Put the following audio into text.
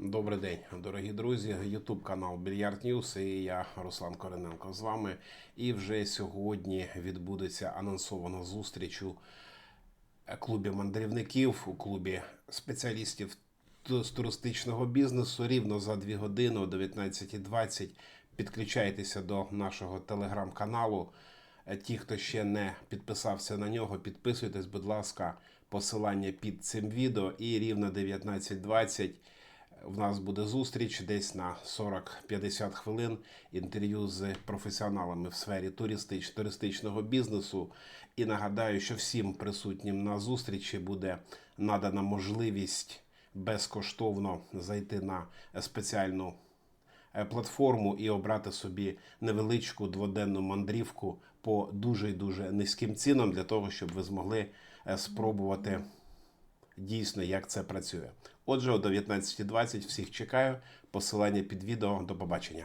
Добрий день, дорогі друзі. Ютуб канал Більярд Ньюс і я Руслан Корененко з вами. І вже сьогодні відбудеться анонсована зустріч у клубі мандрівників, у клубі спеціалістів з туристичного бізнесу. Рівно за дві години о 19.20 підключайтеся до нашого телеграм-каналу. Е, Ті, хто ще не підписався на нього, підписуйтесь, будь ласка, посилання під цим відео. І рівно 19.20 в нас буде зустріч десь на 40-50 хвилин інтерв'ю з професіоналами в сфері туристич, туристичного бізнесу. І нагадаю, що всім присутнім на зустрічі буде надана можливість безкоштовно зайти на спеціальну е, платформу і обрати собі невеличку дводенну мандрівку по дуже дуже низьким цінам для того, щоб ви змогли е, спробувати дійсно, як це працює. Отже, о 19.20 всіх чекаю. Посилання під відео. До побачення.